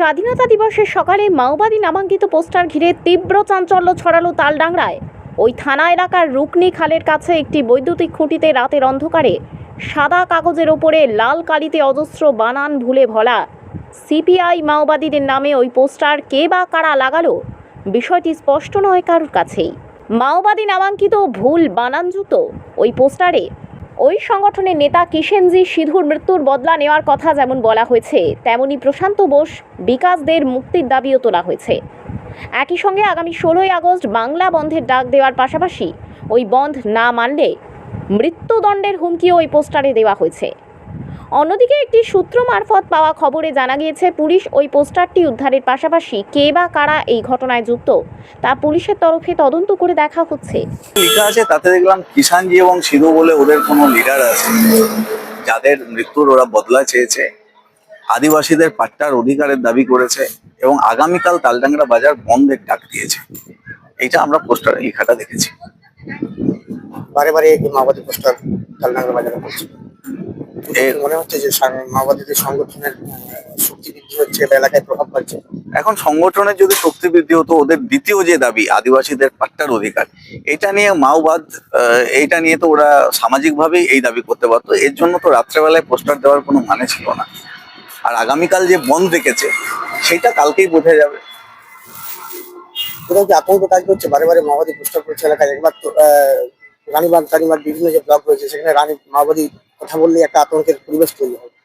স্বাধীনতা দিবসের সকালে মাওবাদী নামাঙ্কিত পোস্টার ঘিরে তীব্র চাঞ্চল্য ছড়ালো তালডাংরায়। ওই থানা এলাকার রুকনি খালের কাছে একটি বৈদ্যুতিক খুঁটিতে রাতের অন্ধকারে সাদা কাগজের ওপরে লাল কালিতে অজস্র বানান ভুলে ভলা সিপিআই মাওবাদীদের নামে ওই পোস্টার কে বা কারা লাগালো, বিষয়টি স্পষ্ট নয় কারোর কাছেই। মাওবাদী নামাঙ্কিত ভুল বানানযুক্ত ওই পোস্টারে ওই সংগঠনের নেতা কিষেনজি সিধুর মৃত্যুর বদলা নেওয়ার কথা যেমন বলা হয়েছে, তেমনি প্রশান্ত বোস বিকাশদের মুক্তির দাবিও তোলা হয়েছে। একই সঙ্গে আগামী ষোলোই আগস্ট বাংলা বন্ধের ডাক দেওয়ার পাশাপাশি ওই বন্ধ না মানলে মৃত্যুদণ্ডের হুমকিও ওই পোস্টারে দেওয়া হয়েছে। অন্যদিকে একটি সূত্র মারফত পাওয়া খবরে জানা গিয়েছে পুলিশ ওই পোস্টারটি উদ্ধারের পাশাপাশি কে বা কারা এই ঘটনায় যুক্ত তা পুলিশের তরফে তদন্ত করে দেখা হচ্ছে। লেখা আছে তাতে দেখলাম কিষানজি এবং সিধু বলে ওদের কোনো লিডার আছে। যাদের মৃত্যুর ওরা বদলা চেয়েছে আদিবাসীদের পাট্টার অধিকারের দাবি করেছে এবং আগামীকাল তালডাংরা বাজার বন্ধের ডাক দিয়েছে। এইটা আমরা পোস্টারে লেখাটা দেখেছি। বারে বারে এই মাওবাদী পোস্টার কালনাগর বাজারে করছে মনে হচ্ছে যে মাওবাদীদের সংগঠনের শক্তি বৃদ্ধি হচ্ছে এলাকায় প্রভাব পাচ্ছে এখন সংগঠনের যদি শক্তি বৃদ্ধি হতো ওদের দ্বিতীয় যে দাবি আদিবাসীদের পাট্টার অধিকার এটা নিয়ে মাওবাদ এইটা নিয়ে তো ওরা সামাজিকভাবেই এই দাবি করতে পারতো। এর জন্য তো রাত্রেবেলায় পোস্টার দেওয়ার কোনো মানে ছিল না। আর আগামীকাল যে বন্ধ রেখেছে সেটা কালকেই বোঝা যাবে। কোথাও কি আতঙ্ক কাজ করছে? বারে বারে মাওবাদী পোস্টার করছে এলাকায়। একবার তো রানীবাগ টানিবাগ বিভিন্ন যে ব্লক রয়েছে সেখানে রানী মাওবাদী কথা বললে একটা আতঙ্কের পরিবেশ তৈরি হবে।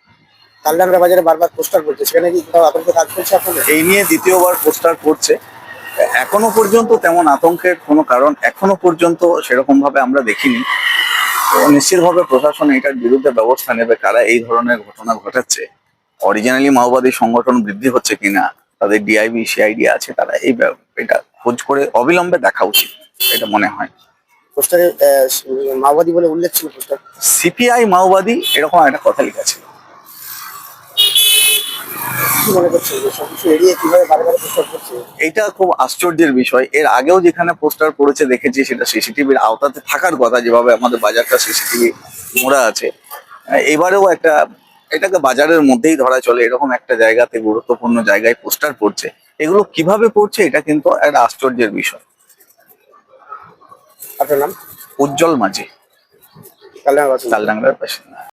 কালডাংরা বাজারে বারবার পোস্টার করছে সেখানে কি কোথাও আতঙ্ক কাজ করছে আপনাদের? এই নিয়ে দ্বিতীয়বার পোস্টার করছে এখনও পর্যন্ত তেমন আতঙ্কের কোনো কারণ এখনও পর্যন্ত সেরকম ভাবে আমরা দেখিনি। নিশ্চিতভাবে প্রশাসন এটার বিরুদ্ধে ব্যবস্থা নেবে, কারা এই ধরনের ঘটনা ঘটাচ্ছে অরিজিনালি মাওবাদী সংগঠন বৃদ্ধি হচ্ছে কিনা, তাদের ডিআইবি সিআইডি আছে, তারা এই এটা খোঁজ করে অবিলম্বে দেখা উচিত, এটা মনে হয়। পোস্টারে মাওবাদী বলে উল্লেখ ছিল পোস্টার। সিপিআই মাওবাদী এরকম একটা কথা লেখা ছিল। এইটা খুব আশ্চর্যের বিষয়। এর আগেও যেখানে পোস্টার পড়েছে দেখেছি সেটা সিসিটিভির আওতাতে থাকার কথা যেভাবে আমাদের বাজারটা সিসিটিভি মোড়া আছে। এবারেও একটা এটাকে বাজারের মধ্যেই ধরা চলে। এরকম একটা জায়গাতে গুরুত্বপূর্ণ জায়গায় পোস্টার পড়ছে। এগুলো কীভাবে পড়ছে এটা কিন্তু একটা আশ্চর্যের বিষয়। আপনার নাম? উজ্জ্বল মাঝি। তালডাংরার পাশে।